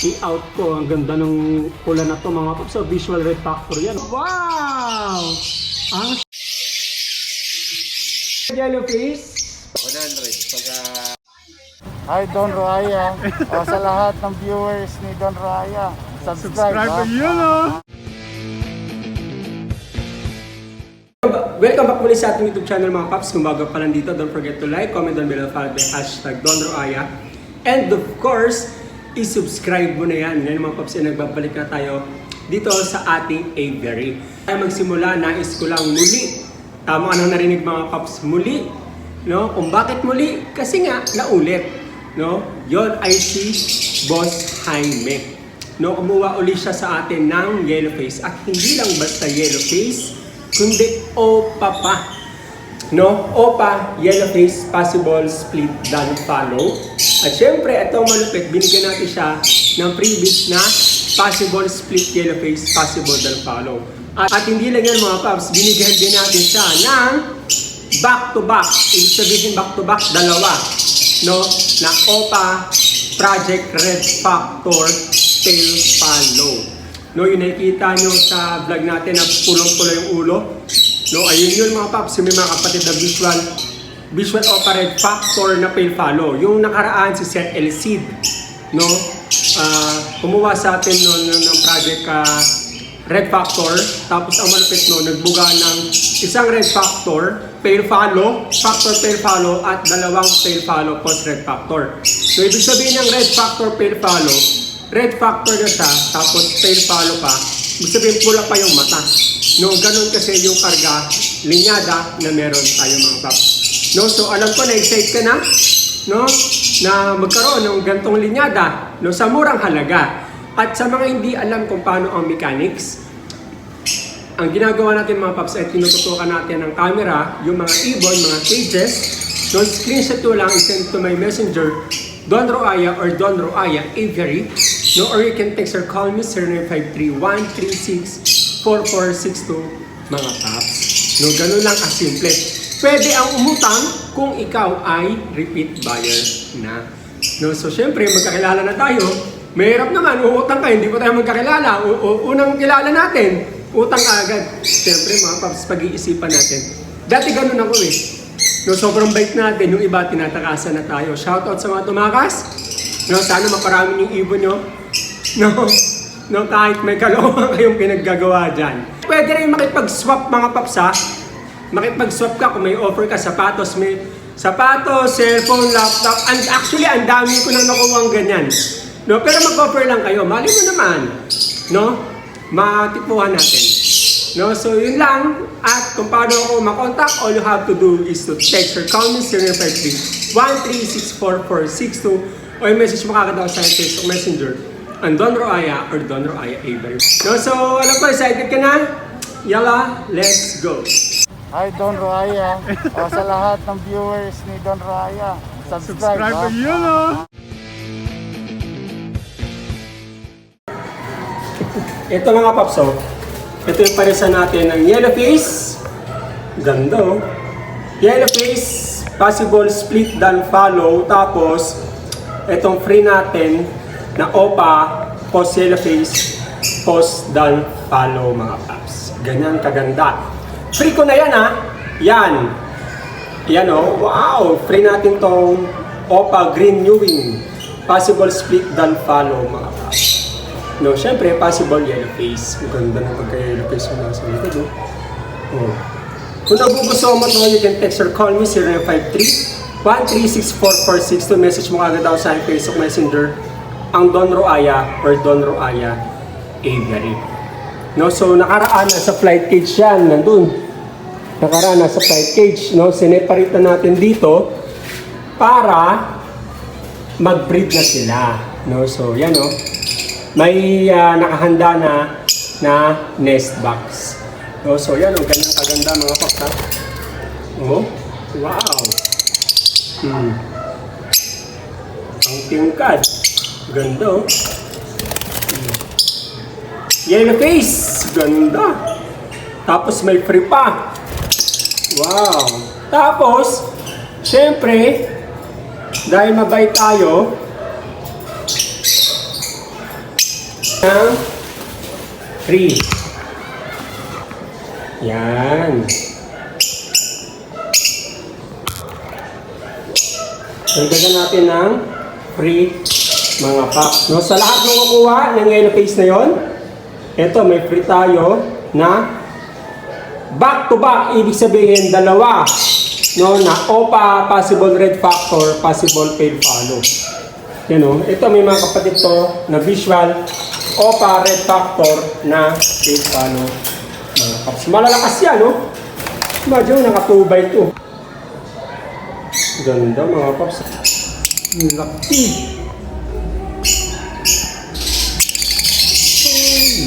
i-out ko. Ang ganda ng pula na to mga paps. So, visual red factor yan. Wow! Ang yellow face. 100. Pagka... Hi Don Raya. o, sa lahat ng viewers ni Don Raya, subscribe. ha? yun oh! Welcome back muli sa ating YouTube channel mga paps. Kung bago pa lang dito, don't forget to like, comment down below, follow the hashtag Don Roaya. And of course, i-subscribe mo na yan. Ngayon mga paps, ay nagbabalik na tayo dito sa ating aviary. Tayo magsimula, nais ko lang muli. Tama ka nang narinig mga paps, muli. No? Kung bakit muli? Kasi nga, naulit. No? Yon ay si Boss Jaime. No, kumuha uli siya sa atin ng yellow face. At hindi lang basta yellow face, kundi OPA pa. No? OPA, yellow face, possible, split, done, follow. At syempre, itong malupit, binigyan natin siya ng previous na possible, split, yellow face, possible, done, follow. At, at hindi lang yan mga paps, binigyan din natin siya ng back to back. Ibig sabihin back to back, dalawa. No? Na OPA, Project Red Factor, Tail Follow. No, yung nakikita nyo sa vlog natin na pulong-pulo yung ulo. No, ayun yun mga paps, yung mga kapatid na visual visual operated factor na fail follow. Yung nakaraan si Sir Elcid, no? ah kumuha sa atin no, ng project ka red factor, tapos ang malapit no, nagbuga ng isang red factor, fail follow, factor fail follow, at dalawang fail follow post red factor. So, ibig sabihin ng red factor fail follow, red factor na siya, tapos fail follow pa, ibig sabihin pula pa yung mata. No, ganun kasi yung karga, linyada na meron tayo mga paps. No, so alam ko na excited ka na, no, na magkaroon ng gantong linyada, no, sa murang halaga. At sa mga hindi alam kung paano ang mechanics, ang ginagawa natin mga paps ay tinututukan natin ng camera, yung mga ibon, mga cages, no, screenshot ko lang, send to my messenger, Don Roaya or Don Roaya Aviary, no, or you can text or call me 0953-136-4462, mga paps. No, ganun lang kasimple. Pwede ang umutang kung ikaw ay repeat buyer na. No, so syempre, magkakilala na tayo. Mahirap naman, uutang ka, hindi pa tayo magkakilala. U- u- unang kilala natin, utang agad. Syempre, mga paps, pag-iisipan natin. Dati ganun ako eh. No, sobrang bait natin, yung iba tinatakasan na tayo. Shoutout sa mga tumakas. No, sana maparami yung ibon nyo. No, no, kahit may kalokohan kayong pinaggagawa dyan. Pwede rin makipag-swap mga paps ha. Makipag-swap ka kung may offer ka sapatos, may sapatos, cellphone, laptop. And actually, ang dami ko nang nakuha ganyan. No, pero mag-offer lang kayo. Mali mo naman. No? Matipuhan natin. No, so yun lang. At kung paano ako makontak, all you have to do is to text or call me 0953 1364462 o i-message mo kagad ako sa Facebook Messenger ang Don Roaya or Don Roaya Avery. No, so alam ko, excited ka na? Yala, let's go! Hi Don Raya. o, sa lahat ng viewers ni Don Raya, subscribe. ha? yun oh! Ito mga paps, oh. Ito yung parisa natin ng yellow face. Ganda oh. Yellow face, possible split dan follow. Tapos, itong free natin na OPA, post yellow face, post dan follow mga paps. Ganyan kaganda. Free ko na yan ha. Yan. Yan oh. Wow! Free natin tong OPA Green Newing. Possible split dan follow mga paps. No, syempre, possible yellow face. Ang ganda ng pagka-yellow face mo nasa likod, oh. oh. Kung nagugustuhan mo to, you can text or call me 0953 1364462 Message mo agad ako sa Facebook Messenger ang Don Roaya or Don Roaya Avery. No, so nakaraan na sa flight cage yan, nandun. Nakaraan na sa flight cage, no? Sineparate na natin dito para mag-breed na sila. No, so yan, no? may ah, nakahanda na na nest box. No, so yan, ang ganyang kaganda mga paps ha. Oh, wow. Hmm. Ang tingkad. Ganda oh. Yellow face. Ganda. Tapos may free pa. Wow. Tapos, syempre, dahil mabait tayo, ng 3. Yan. Dagdagan natin ng free mga packs. No? Sa lahat ng kukuha ng yellow face na yon, ito may free tayo na back to back. Ibig sabihin dalawa no, na OPA, possible red factor, possible fail follow. Yan o. Ito may mga kapatid to na visual OPA red factor na fail follow. Mga paps. Malalakas yan, no? Imagine, naka 2 by 2. Ganda mga paps. Laki.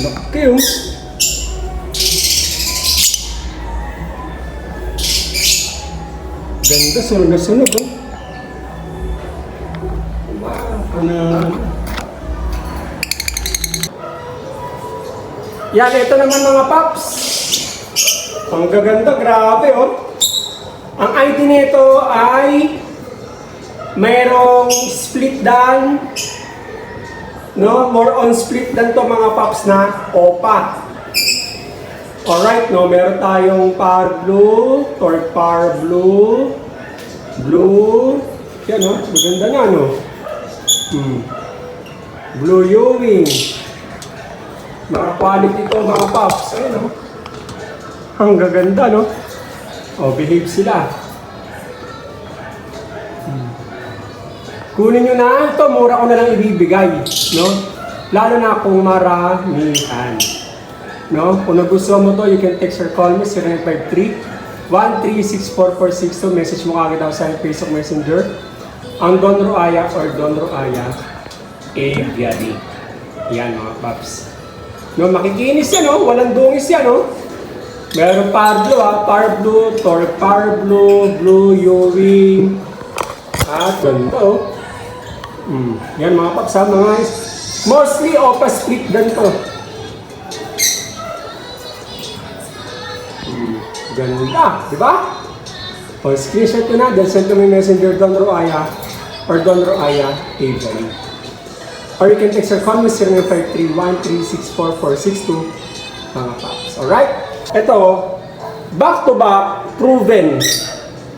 Laki oh. Ganda, sunog na sunog oh. Wow, ano Yan, ito naman mga paps. Ang gaganda, grabe oh. Ang ID nito ay mayroong split dan no more on split dan to mga paps na opa. Alright no meron tayong power blue torque power blue blue. Yan no maganda na no. Hmm. blue Ewing mga quality to mga paps. Ayun no. Ang gaganda no. O, behave sila. Kunin nyo na ito, mura ko na lang ibibigay. No? Lalo na kung maramihan. No? Kung nagustuhan mo to, you can text or call me 0953 1364462 Message mo kagad ako sa Facebook Messenger. Ang Don Roaya or Don Roaya Aviary. Yan mga paps. No, makikinis yan, no? Walang dungis yan, no? Meron power blue ha, power blue, torque power blue, blue Ewing. At ganito oh. Mm. Yan mga paps mga is- mostly opa split ganito. Mm. Ganda, di ba? O, screenshot ko na, then send to my messenger Don Roaya or Don Roaya Avery. Or you can text or call me 0953-1364462 mga paps. Alright? Ito, back to back, proven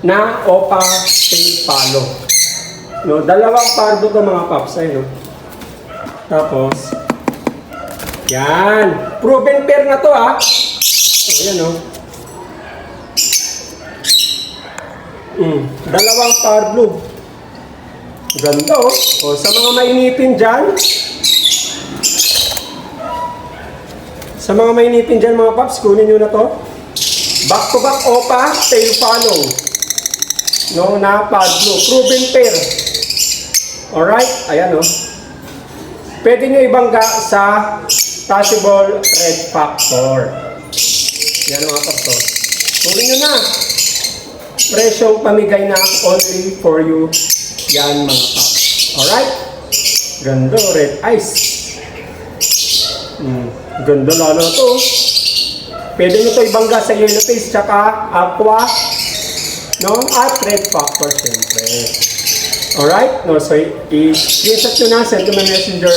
na OPA tail palo. No, dalawang pardo to mga paps. Ayun, no? Tapos, yan. Proven pair na to, ha? O, yan, no? Mm, dalawang blue. Ganda, oh. O, sa mga mainitin dyan, Sa mga mainitin dyan mga paps, kunin nyo na to. Back to back OPA, tail follow. No, na Pablo. Proven pair. Alright, ayan o. Pwede nyo ibangga sa possible red factor. Yan mga oh. Kunin nyo na. Presyong pamigay na only for you. Yan mga paps. Alright? Ganda, red ice. Mm, ganda lalo to. Pwede nyo ito ibangga sa yellow face tsaka aqua no? At red factor syempre. Alright? No, so i-screenshot nyo na, send to my messenger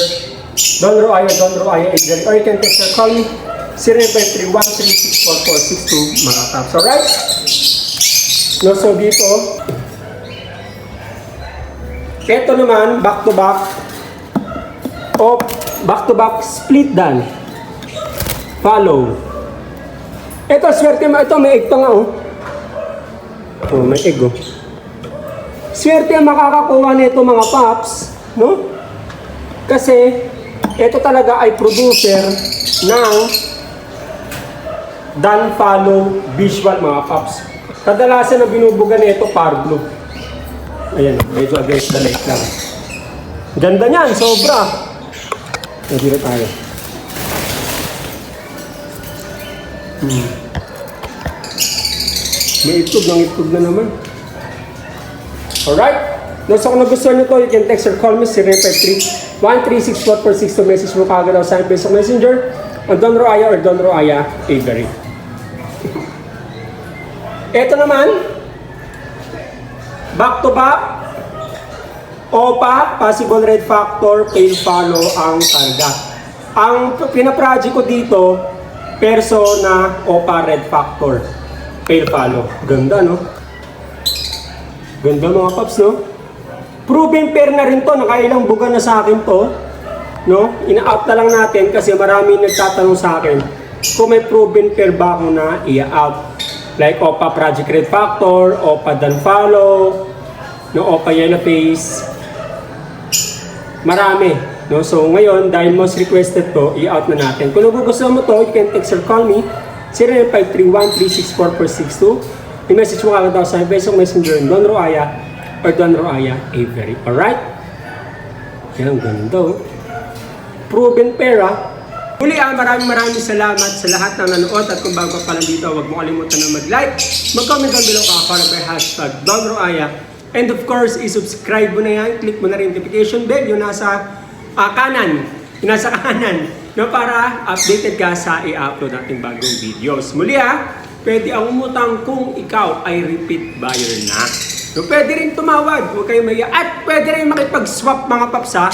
Don Roaya, Don Roaya agent or you can text or call me 0953-1364462 mga taps. Alright? No, so dito ito naman, back to back o back to back split dan. Follow. Ito, swerte mo. Ito, may egg to nga, oh. Oh, may egg, oh. Swerte ang makakakuha nito mga paps, no? Kasi, ito talaga ay producer ng Dan Follow Visual mga paps. Kadalasan na binubuga nito par blue. Ayan, medyo against the light lang. Ganda niyan, sobra. Nandito tayo. Hmm. May itlog, ng itlog na naman. Alright? No, so kung nagustuhan nyo to, you can text or call me 0953 1364462 to message mo kagad ako sa Facebook Messenger o Don Roaya or Don Roaya Avery. Ito naman, back to back, OPA, possible red factor, fail follow ang karga. Ang pinaproject ko dito, perso na OPA Red Factor. Pale follow. Ganda, no? Ganda mga paps, no? Proven pair na rin to. Nakailang buga na sa akin to. No? Ina-out na lang natin kasi marami nagtatanong sa akin kung may proven pair ba ako na i-out. Like OPA Project Red Factor, OPA Dan Follow, no, OPA Yellow Face. Marami. No? So ngayon, dahil most requested to, i-out na natin. Kung nagugustuhan mo to, you can text or call me 0953-1364462. I-message mo kagad ako sa Facebook Messenger Don Roaya or Don Roaya Avery. Alright? Yan, ganda oh. Proven pair ah. Muli ah, maraming maraming salamat sa lahat ng nanood at kung bago pa lang dito, huwag mo kalimutan na mag-like, mag-comment down below ka para by hashtag Don Roaya. And of course, i-subscribe mo na yan, click mo na rin notification bell, yung nasa ah, kanan, yung nasa kanan, no, para updated ka sa i-upload nating bagong videos. Muli ah, pwede ang umutang kung ikaw ay repeat buyer na. So, pwede rin tumawag, huwag kayong maya. At pwede rin makipag-swap mga paps ha.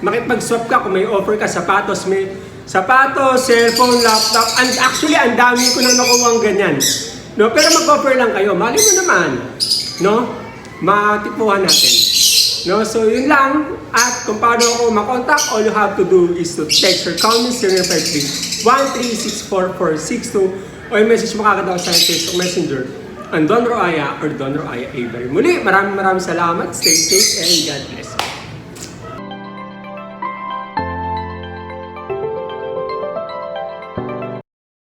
Makipag-swap ka kung may offer ka sapatos, may sapatos, cellphone, laptop. And actually, ang dami ko na nakuha ganyan. No, pero mag-offer lang kayo. Mali mo naman. No? Matipuhan natin. No, so yun lang. At kung paano ako makontak, all you have to do is to text or call me 053 1364462 o i-message mo kagad ako sa Facebook Messenger ang Don Roaya or Don Roaya Avery. Muli, maraming maraming salamat. Stay safe and God bless.